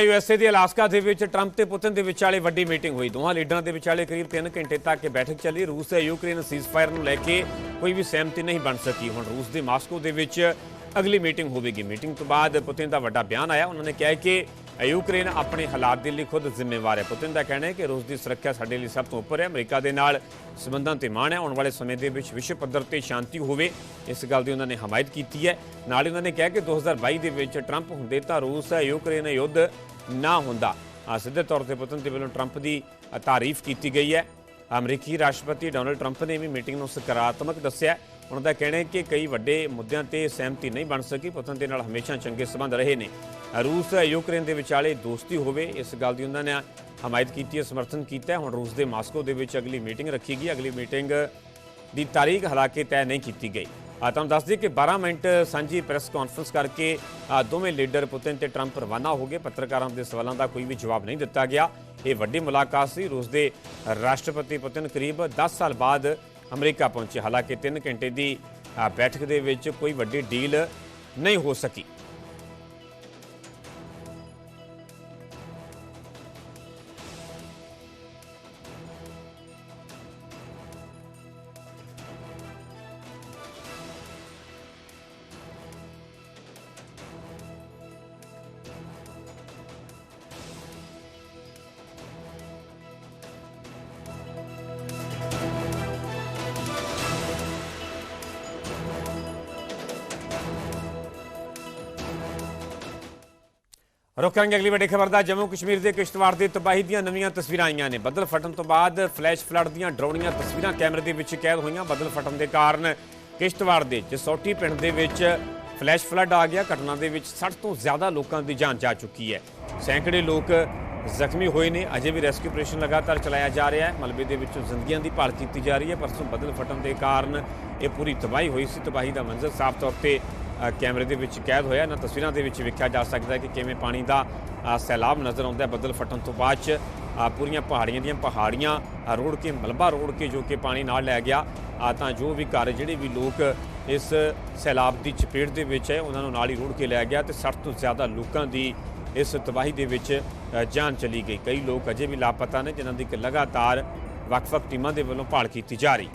USA ਦੇ Alaska ਦੇ ਵਿੱਚ ਟਰੰਪ ਤੇ ਪੁਤਿਨ ਦੇ ਵਿਚਾਲੇ ਵੱਡੀ ਮੀਟਿੰਗ ਹੋਈ। ਦੋਹਾਂ ਲੀਡਰਾਂ ਦੇ ਵਿਚਾਲੇ ਕਰੀਬ 3 ਘੰਟੇ ਤੱਕ ਇਹ ਬੈਠਕ ਚੱਲੀ। ਰੂਸ ਤੇ ਯੂਕਰੇਨ ਸੀਜ਼ਫਾਇਰ ਨੂੰ ਲੈ ਕੇ ਕੋਈ ਵੀ ਸਹਿਮਤੀ ਨਹੀਂ ਬਣ ਸਕੀ। ਹੁਣ ਰੂਸ ਦੇ ਮਾਸਕੋ ਦੇ ਵਿੱਚ ਅਗਲੀ ਮੀਟਿੰਗ ਹੋਵੇਗੀ। ਮੀਟਿੰਗ ਤੋਂ ਬਾਅਦ ਪੁਤਿਨ ਦਾ ਵੱਡਾ ਬਿਆਨ ਆਇਆ। ਉਹਨਾਂ ਨੇ ਕਿਹਾ ਕਿ ਯੂਕਰੇਨ ਆਪਣੇ ਹਾਲਾਤ ਦੇ ਲਈ ਖੁਦ ਜ਼ਿੰਮੇਵਾਰ ਹੈ। ਪੁਤਿਨ ਦਾ ਕਹਿਣਾ ਹੈ ਕਿ ਰੂਸ ਦੀ ਸੁਰੱਖਿਆ ਸਾਡੇ ਲਈ ਸਭ ਤੋਂ ਉੱਪਰ ਹੈ। ਅਮਰੀਕਾ ਦੇ ਨਾਲ ਸਬੰਧਾਂ ਤੇ ਮਾਣ ਹੈ। ਆਉਣ ਵਾਲੇ ਸਮੇਂ ਦੇ ਵਿੱਚ ਵਿਸ਼ਵ ਪੱਧਰ ਤੇ ਸ਼ਾਂਤੀ ਹੋਵੇ, ਇਸ ਗੱਲ ਦੀ ਉਹਨਾਂ ਨੇ ਹਮਾਇਤ ਕੀਤੀ ਹੈ। ਨਾਲ ਹੀ ਉਹਨਾਂ ਨੇ ਕਿਹਾ ਕਿ 2022 ਦੇ ਵਿੱਚ ਟਰੰਪ ਹੁੰਦੇ ਤਾਂ ਰੂਸ, ਯੂਕਰੇਨ ਯੁੱਧ ਨਾ ਹੁੰਦਾ। ਸਿੱਧੇ ਤੌਰ ਤੇ ਪੁਤਿਨ ਦੇ ਵੱਲੋਂ ਟਰੰਪ ਦੀ ਤਾਰੀਫ ਕੀਤੀ ਗਈ ਹੈ। ਅਮਰੀਕੀ ਰਾਸ਼ਟਰਪਤੀ ਡੋਨਲਡ ਟਰੰਪ ਨੇ ਵੀ ਮੀਟਿੰਗ ਨੂੰ ਸਕਾਰਾਤਮਕ ਦੱਸਿਆ। ਉਹਨਾਂ ਦਾ ਕਹਿਣਾ ਹੈ ਕਿ ਕਈ ਵੱਡੇ ਮੁੱਦਿਆਂ ਤੇ ਸਹਿਮਤੀ ਨਹੀਂ ਬਣ ਸਕੀ ਪੁਤਨ ਦੇ ਨਾਲ ਹਮੇਸ਼ਾ ਚੰਗੇ ਸਬੰਧ ਰਹੇ ਨੇ। ਰੂਸ, ਯੂਕਰੇਨ ਦੇ ਵਿਚਾਲੇ ਦੋਸਤੀ ਹੋਵੇ, ਇਸ ਗੱਲ ਦੀ ਉਹਨਾਂ ਨੇ ਹਮਾਇਤ ਕੀਤੀ ਹੈ, ਸਮਰਥਨ ਕੀਤਾ ਹੈ। ਹੁਣ ਰੂਸ ਦੇ ਮਾਸਕੋ ਦੇ ਵਿੱਚ ਅਗਲੀ ਮੀਟਿੰਗ ਰੱਖੀ ਗਈ। ਅਗਲੀ ਮੀਟਿੰਗ ਦੀ ਤਾਰੀਖ ਹਾਲਾਂਕਿ ਤੈਅ ਨਹੀਂ ਕੀਤੀ ਗਈ। ਆ ਤੁਹਾਨੂੰ ਦੱਸ ਦਈਏ ਕਿ 12 ਮਿੰਟ ਸਾਂਝੀ ਪ੍ਰੈਸ ਕਾਨਫਰੰਸ ਕਰਕੇ ਦੋਵੇਂ ਲੀਡਰ ਪੁਤਿਨ ਤੇ ਟਰੰਪ ਰਵਾਨਾ ਹੋ ਗਏ। ਪੱਤਰਕਾਰਾਂ ਦੇ ਸਵਾਲਾਂ ਦਾ ਕੋਈ ਵੀ ਜਵਾਬ ਨਹੀਂ ਦਿੱਤਾ ਗਿਆ। ਇਹ ਵੱਡੀ ਮੁਲਾਕਾਤ ਸੀ। ਰੂਸ ਦੇ ਰਾਸ਼ਟਰਪਤੀ ਪੁਤਿਨ ਕਰੀਬ 10 ਸਾਲ ਬਾਅਦ ਅਮਰੀਕਾ ਪਹੁੰਚੇ। ਹਾਲਾਂਕਿ 3 ਘੰਟੇ ਦੀ ਬੈਠਕ ਦੇ ਵਿੱਚ ਕੋਈ ਵੱਡੀ ਡੀਲ ਨਹੀਂ ਹੋ ਸਕੀ। ਰੁਕ ਕਰਾਂਗੇ ਅਗਲੀ ਵੱਡੀ ਖਬਰ ਦਾ। ਜੰਮੂ ਕਸ਼ਮੀਰ ਦੇ ਕਿਸ਼ਤਵਾੜ ਦੇ ਤਬਾਹੀ ਦੀਆਂ ਨਵੀਆਂ ਤਸਵੀਰਾਂ ਆਈਆਂ ਨੇ। ਬੱਦਲ ਫਟਣ ਤੋਂ ਬਾਅਦ ਫਲੈਸ਼ ਫਲੱਡ ਦੀਆਂ ਡਰਾਉਣੀਆਂ ਤਸਵੀਰਾਂ ਕੈਮਰੇ ਦੇ ਵਿੱਚ ਕੈਦ ਹੋਈਆਂ ਬੱਦਲ ਫਟਣ ਦੇ ਕਾਰਨ। ਕਿਸ਼ਤਵਾੜ ਦੇ ਜਸੌਟੀ ਪਿੰਡ ਦੇ ਵਿੱਚ ਫਲੈਸ਼ ਫਲੱਡ ਆ ਗਿਆ। ਘਟਨਾ ਦੇ ਵਿੱਚ 60 ਤੋਂ ਜ਼ਿਆਦਾ ਲੋਕਾਂ ਦੀ ਜਾਨ ਜਾ ਚੁੱਕੀ ਹੈ। ਸੈਂਕੜੇ ਲੋਕ ਜ਼ਖਮੀ ਹੋਏ ਨੇ। ਅਜੇ ਵੀ ਰੈਸਕਿਊ ਆਪਰੇਸ਼ਨ ਲਗਾਤਾਰ ਚਲਾਇਆ ਜਾ ਰਿਹਾ ਹੈ। ਮਲਬੇ ਦੇ ਵਿੱਚੋਂ ਜ਼ਿੰਦਗੀਆਂ ਦੀ ਭਾਲ ਕੀਤੀ ਜਾ ਰਹੀ ਹੈ। ਪਰਸੋਂ ਬੱਦਲ ਫਟਣ ਦੇ ਕਾਰਨ ਇਹ ਪੂਰੀ ਤਬਾਹੀ ਹੋਈ ਸੀ। ਤਬਾਹੀ ਦਾ ਮੰਜ਼ਰ ਸਾਫ਼ ਤੌਰ ਤੇ ਕੈਮਰੇ ਦੇ ਵਿੱਚ ਕੈਦ ਹੋਇਆ। ਇਹਨਾਂ ਤਸਵੀਰਾਂ ਦੇ ਵਿੱਚ ਵੇਖਿਆ ਜਾ ਸਕਦਾ ਹੈ ਕਿ ਕਿਵੇਂ ਪਾਣੀ ਦਾ ਸੈਲਾਬ ਨਜ਼ਰ ਆਉਂਦਾ ਹੈ। ਬੱਦਲ ਫਟਣ ਤੋਂ ਬਾਅਦ ਚ ਪੂਰੀਆਂ ਪਹਾੜੀਆਂ ਦੀਆਂ ਪਹਾੜੀਆਂ ਰੋੜ ਕੇ, ਮਲਬਾ ਰੋੜ ਕੇ ਜੋ ਕਿ ਪਾਣੀ ਨਾਲ ਲੈ ਗਿਆ। ਆ ਤਾਂ ਜੋ ਵੀ ਘਰ, ਜਿਹੜੇ ਵੀ ਲੋਕ ਇਸ ਸੈਲਾਬ ਦੀ ਚਪੇਟ ਦੇ ਵਿੱਚ ਹੈ, ਉਹਨਾਂ ਨੂੰ ਨਾਲ ਹੀ ਰੋੜ ਕੇ ਲੈ ਗਿਆ ਤੇ 60 ਤੋਂ ਜ਼ਿਆਦਾ ਲੋਕਾਂ ਦੀ ਇਸ ਤਬਾਹੀ ਦੇ ਵਿੱਚ ਜਾਨ ਚਲੀ ਗਈ। ਕਈ ਲੋਕ ਅਜੇ ਵੀ ਲਾਪਤਾ ਨੇ, ਜਿਨ੍ਹਾਂ ਦੀ ਕਿ ਲਗਾਤਾਰ ਵੱਖ-ਵੱਖ ਟੀਮਾਂ ਦੇ ਵੱਲੋਂ ਭਾਲ ਕੀਤੀ ਜਾ ਰਹੀ